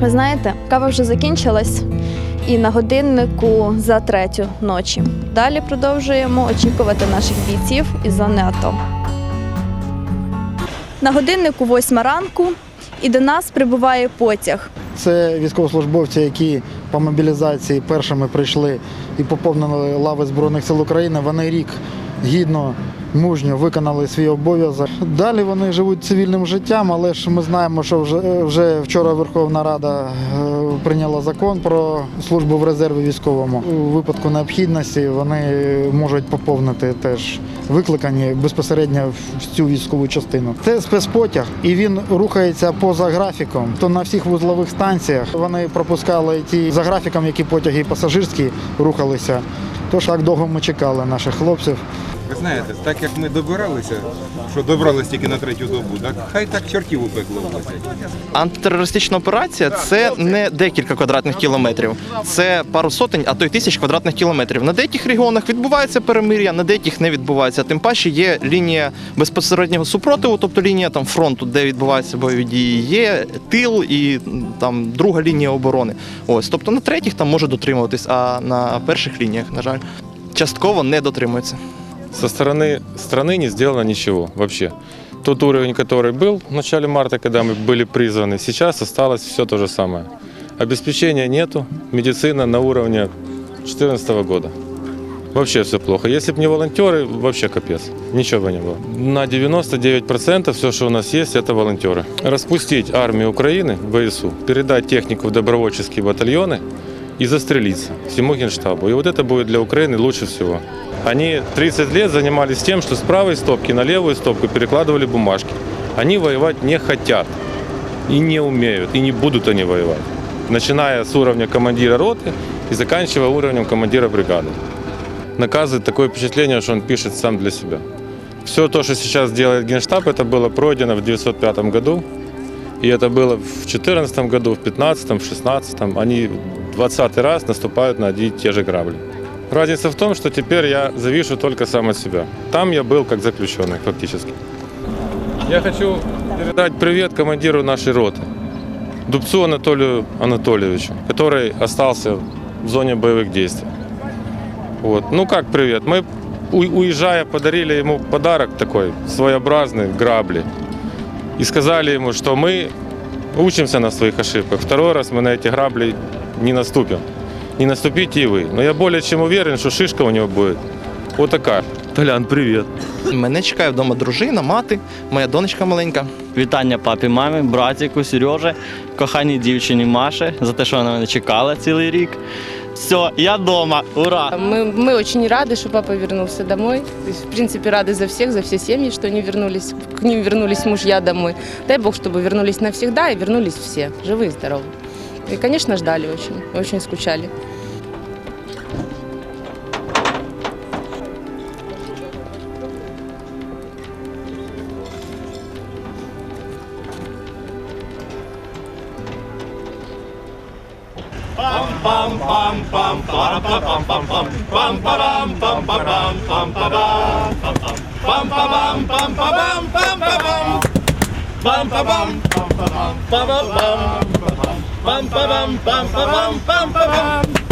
Ви знаєте, кава вже закінчилась, і на годиннику за третю ночі. Далі продовжуємо очікувати наших бійців із зони АТО. На годиннику восьма ранку, і до нас прибуває потяг. Це військовослужбовці, які по мобілізації першими прийшли і поповнили лави Збройних сил України. Вони рік гідно, мужньо виконали свій обов'язок. Далі вони живуть цивільним життям, але ж ми знаємо, що вже, вже вчора Верховна Рада е, прийняла закон про службу в резерві військовому. У випадку необхідності вони можуть поповнити теж викликані безпосередньо в цю військову частину. Це спецпотяг, і він рухається поза графіком. То на всіх вузлових станціях вони пропускали ті за графіком, які потяги пасажирські рухалися. Тож так довго ми чекали наших хлопців. Ви знаєте, так як ми добиралися, що добралися тільки на третю добу, так хай так чортів у пекло влазять. Антитерористична операція це не декілька квадратних кілометрів, це пару сотень, а то й тисяч квадратних кілометрів. На деяких регіонах відбувається перемир'я, на деяких не відбувається. Тим паче є лінія безпосереднього супротиву, тобто лінія там фронту, де відбуваються бойові дії. Є тил і там друга лінія оборони. Ось, тобто на третіх там може дотримуватись, а на перших лініях, на жаль, частково не дотримується. Со стороны страны не сделано ничего вообще. Тот уровень, который был в начале марта, когда мы были призваны, сейчас осталось все то же самое. Обеспечения нету, медицина на уровне 2014 года. Вообще все плохо. Если бы не волонтеры, вообще капец. Ничего бы не было. На 99% все, что у нас есть, это волонтеры. Распустить армию Украины, ВСУ, передать технику в добровольческие батальоны и застрелиться всему генштабу. И вот это будет для Украины лучше всего. Они 30 лет занимались тем, что с правой стопки на левую стопку перекладывали бумажки. Они воевать не хотят и не умеют, и не будут они воевать. Начиная с уровня командира роты и заканчивая уровнем командира бригады. Наказывает такое впечатление, что он пишет сам для себя. Все то, что сейчас делает Генштаб, это было пройдено в 1905 году. И это было в 2014 году, в 2015, в 2016. Они 20 раз наступают на одни и те же грабли. Разница в том, что теперь я завишу только сам от себя. Там я был как заключенный фактически. Я хочу передать привет командиру нашей роты, Дубцу Анатолию Анатольевичу, который остался в зоне боевых действий. Вот. Ну как привет? Мы, уезжая, подарили ему подарок такой, своеобразный, грабли. И сказали ему, что мы учимся на своих ошибках. Второй раз мы на эти грабли не наступим. Не наступите и вы. Но я более чем уверен, что шишка у него будет вот такая. Толян, привет. Мене чекає вдома дружина, мати, моя донечка маленька. Вітання папі, мамі, братіку, Сережі, коханій дівчині Маші за те, що вона мене чекала цілий рік. Все, я вдома. Ура! Мы, мы очень рады, что папа вернулся домой. То есть, в принципе, рады за всех, за все семьи, что они вернулись, к ним вернулись мужья домой. Дай Бог, чтобы вернулись навсегда и вернулись все, живые и здоровые. И, конечно, ждали очень, очень скучали. пам пам пам пам пам пам пам пам парам пам парам пам парам пам парам пам парам пам парам пам парам пам парам пам парам bum, ba, bum, bum, ba, bum, bum, bum, bum, bum.